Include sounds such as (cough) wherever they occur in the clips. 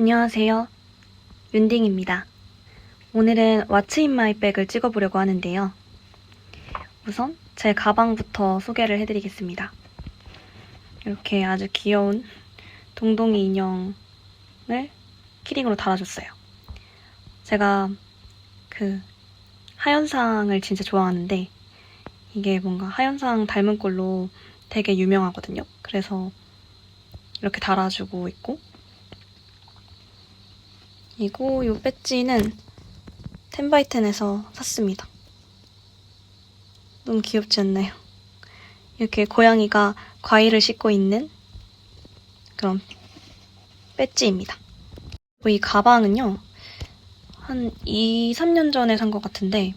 안녕하세요. 윤딩입니다. 오늘은 왓츠 인 마이 백을 찍어보려고 하는데요. 우선 제 가방부터 소개를 해드리겠습니다. 이렇게 아주 귀여운 동동이 인형을 키링으로 달아줬어요. 제가 그 하현상을 진짜 좋아하는데 이게 뭔가 하현상 닮은 꼴로 되게 유명하거든요. 그래서 이렇게 달아주고 있고 그리고 이 배지는 텐바이텐에서 샀습니다. 너무 귀엽지 않나요? 이렇게 고양이가 과일을 씻고 있는 그런 배지입니다. 이 가방은요, 한 2, 3년 전에 산 것 같은데,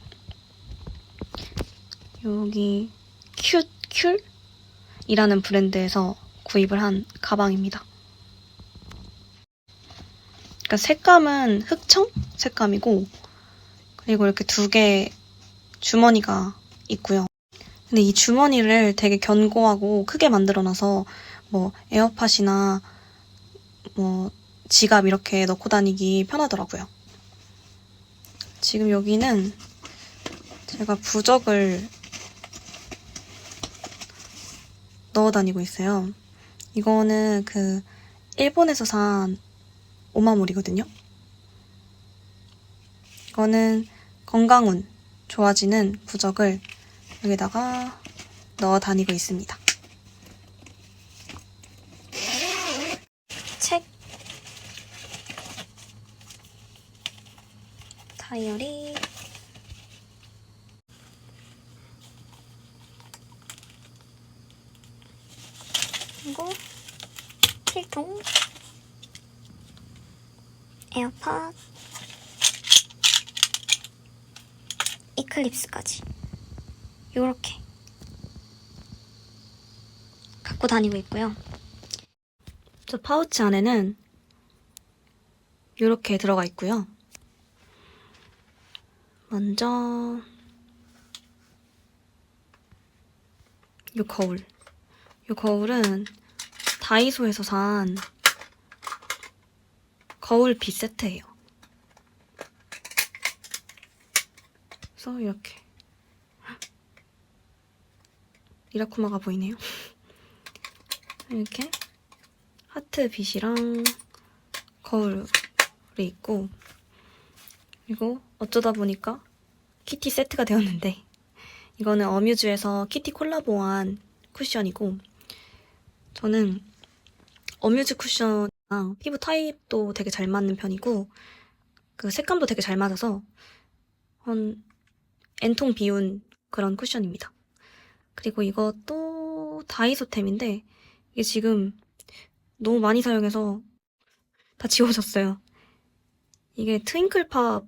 여기 큐, 큐 이라는 브랜드에서 구입을 한 가방입니다. 그러니까 색감은 흑청 색감이고 그리고 이렇게 두 개 주머니가 있고요. 근데 이 주머니를 되게 견고하고 크게 만들어놔서 뭐 에어팟이나 뭐 지갑 이렇게 넣고 다니기 편하더라고요. 지금 여기는 제가 부적을 넣어 다니고 있어요. 이거는 그 일본에서 산 오마물이거든요. 이거는 건강운 좋아지는 부적을 여기다가 넣어 다니고 있습니다. 책 다이어리 그리고 필통 에어팟, 이클립스까지 요렇게 갖고 다니고 있고요. 저 파우치 안에는 요렇게 들어가 있고요. 먼저 요 거울. 요 거울은 다이소에서 산 거울 빗 세트예요. 그래서 이렇게 리라쿠마가 보이네요. 이렇게 하트 빗이랑 거울이 있고 그리고 어쩌다 보니까 키티 세트가 되었는데 이거는 어뮤즈에서 키티 콜라보한 쿠션이고 저는 어뮤즈 쿠션 랑 피부 타입도 되게 잘 맞는 편이고 그 색감도 되게 잘 맞아서 한 N통 비운 그런 쿠션입니다. 그리고 이것도 다이소템인데 이게 지금 너무 많이 사용해서 다 지워졌어요. 이게 트윙클팝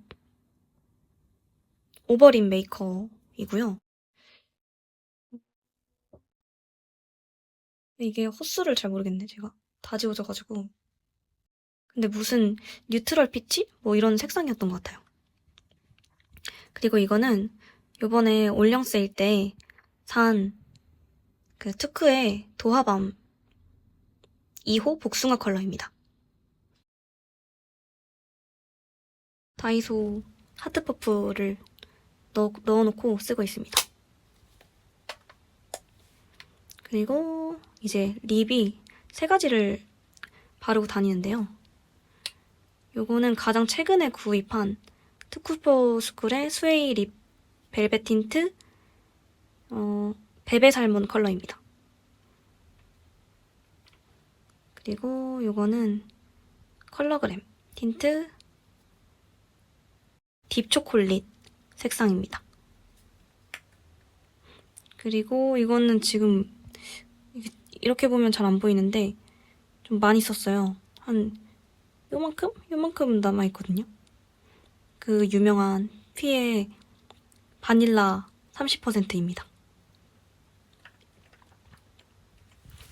오버립 메이커이고요. 이게 호수를 잘 모르겠네, 제가. 다 지워져가지고. 근데 무슨 뉴트럴 피치? 뭐 이런 색상이었던 것 같아요. 그리고 이거는 요번에 올영 세일 때 산그 투크의 도화밤 2호 복숭아 컬러입니다. 다이소 하트 퍼프를 넣, 넣어놓고 쓰고 있습니다. 그리고 이제 립이 세 가지를 바르고 다니는데요. 요거는 가장 최근에 구입한 투쿠포 스쿨의 스웨이 립 벨벳 틴트 어, 베베 살몬 컬러입니다. 그리고 요거는 컬러그램 틴트 딥 초콜릿 색상입니다. 그리고 이거는 지금 이렇게 보면 잘 안 보이는데 좀 많이 썼어요. 한 요만큼? 요만큼 남아있거든요. 그 유명한 피의 바닐라 30%입니다.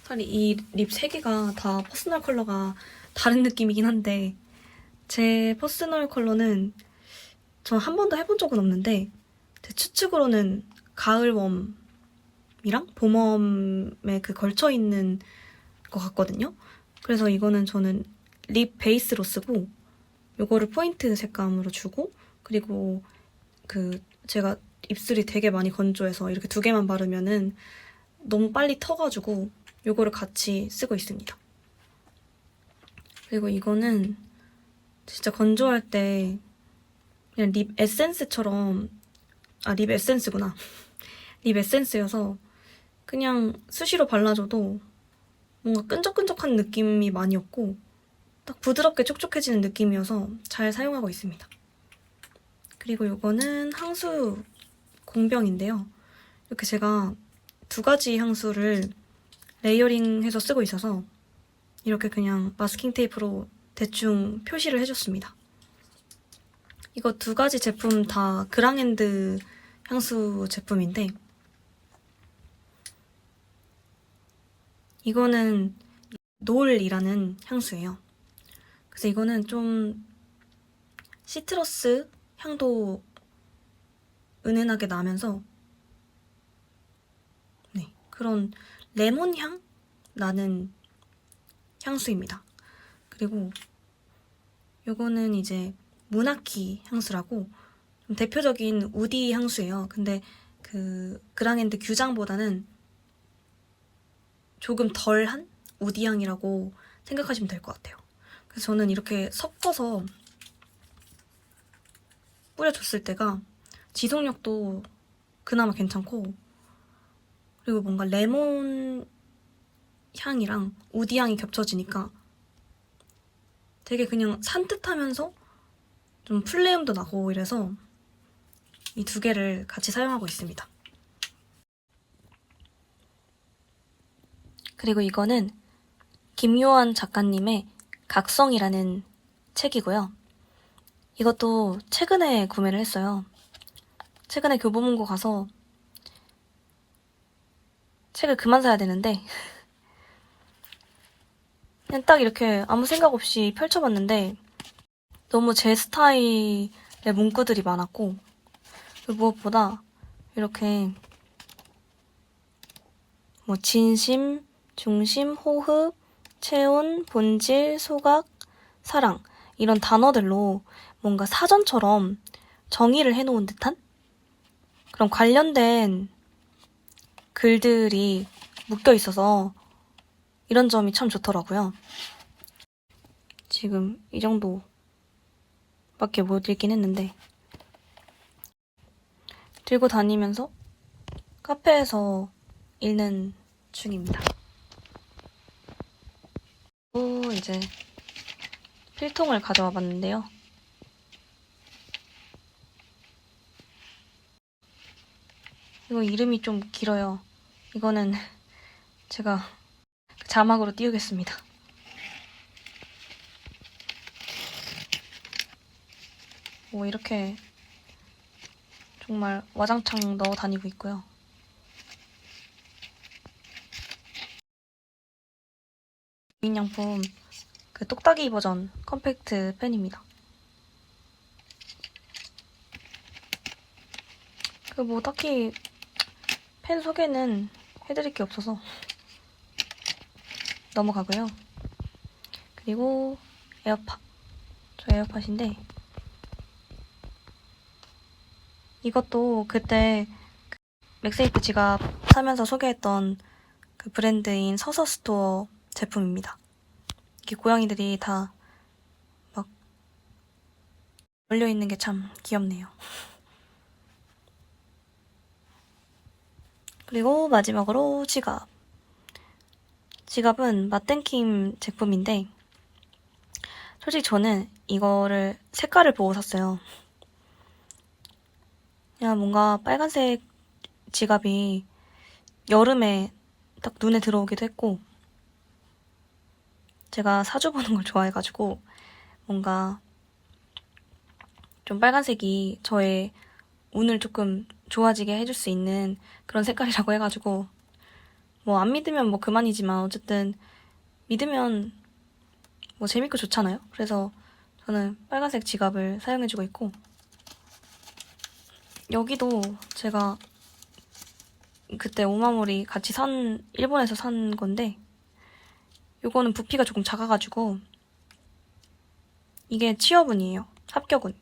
사실 이립 3개가 다 퍼스널 컬러가 다른 느낌이긴 한데 제 퍼스널 컬러는 전 한 번도 해본 적은 없는데 제 추측으로는 가을웜이랑 봄웜에 그 걸쳐있는 것 같거든요. 그래서 이거는 저는 립 베이스로 쓰고 요거를 포인트 색감으로 주고 그리고 그 제가 입술이 되게 많이 건조해서 이렇게 두 개만 바르면은 너무 빨리 터가지고 요거를 같이 쓰고 있습니다. 그리고 이거는 진짜 건조할 때 그냥 립 에센스처럼 아 립 에센스구나. 립 에센스여서 그냥 수시로 발라줘도 뭔가 끈적끈적한 느낌이 많이 없고 딱 부드럽게 촉촉해지는 느낌이어서 잘 사용하고 있습니다. 그리고 이거는 향수 공병인데요. 이렇게 제가 두 가지 향수를 레이어링해서 쓰고 있어서 이렇게 그냥 마스킹 테이프로 대충 표시를 해줬습니다. 이거 두 가지 제품 다 그랑핸드 향수 제품인데 이거는 노을이라는 향수예요. 그래서 이거는 좀 시트러스 향도 은은하게 나면서 네, 그런 레몬 향 나는 향수입니다. 그리고 요거는 이제 무나키 향수라고 좀 대표적인 우디 향수예요. 근데 그 그랑핸드 규장보다는 조금 덜한 우디 향이라고 생각하시면 될 것 같아요. 그래서 저는 이렇게 섞어서 뿌려줬을 때가 지속력도 그나마 괜찮고 그리고 뭔가 레몬 향이랑 우디 향이 겹쳐지니까 되게 그냥 산뜻하면서 좀 플레음도 나고 이래서 이 두 개를 같이 사용하고 있습니다. 그리고 이거는 김요한 작가님의 각성이라는 책이고요. 이것도 최근에 구매를 했어요. 최근에 교보문고 가서 책을 그만 사야 되는데 (laughs) 그냥 딱 이렇게 아무 생각 없이 펼쳐봤는데 너무 제 스타일의 문구들이 많았고 무엇보다 이렇게 뭐 진심, 중심, 호흡, 체온, 본질, 소각, 사랑 이런 단어들로 뭔가 사전처럼 정의를 해놓은 듯한 그런 관련된 글들이 묶여 있어서 이런 점이 참 좋더라고요. 지금 이 정도밖에 못 읽긴 했는데 들고 다니면서 카페에서 읽는 중입니다. 또 이제 필통을 가져와 봤는데요. 이거 이름이 좀 길어요. 이거는 제가 자막으로 띄우겠습니다. 뭐 이렇게 정말 와장창 넣어 다니고 있고요. 인양품 그 똑딱이 버전 컴팩트 펜입니다. 그 뭐 딱히 펜 소개는 해드릴 게 없어서 넘어가고요. 그리고 에어팟. 저 에어팟인데 이것도 그때 그 맥세이프 지갑 사면서 소개했던 그 브랜드인 서서 스토어 제품입니다. 이게 고양이들이 다 막 몰려 있는 게 참 귀엽네요. 그리고 마지막으로 지갑. 지갑은 마땡킴 제품인데 솔직히 저는 이거를 색깔을 보고 샀어요. 그냥 뭔가 빨간색 지갑이 여름에 딱 눈에 들어오기도 했고 제가 사주 보는 걸 좋아해가지고 뭔가 좀 빨간색이 저의 운을 조금 좋아지게 해줄 수 있는 그런 색깔이라고 해가지고 뭐 안 믿으면 뭐 그만이지만 어쨌든 믿으면 뭐 재밌고 좋잖아요. 그래서 저는 빨간색 지갑을 사용해주고 있고 여기도 제가 그때 오마모리 같이 산 일본에서 산 건데 요거는 부피가 조금 작아가지고 이게 취업운이에요. 합격운.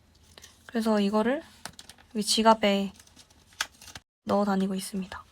그래서 이거를 여기 지갑에 넣어 다니고 있습니다.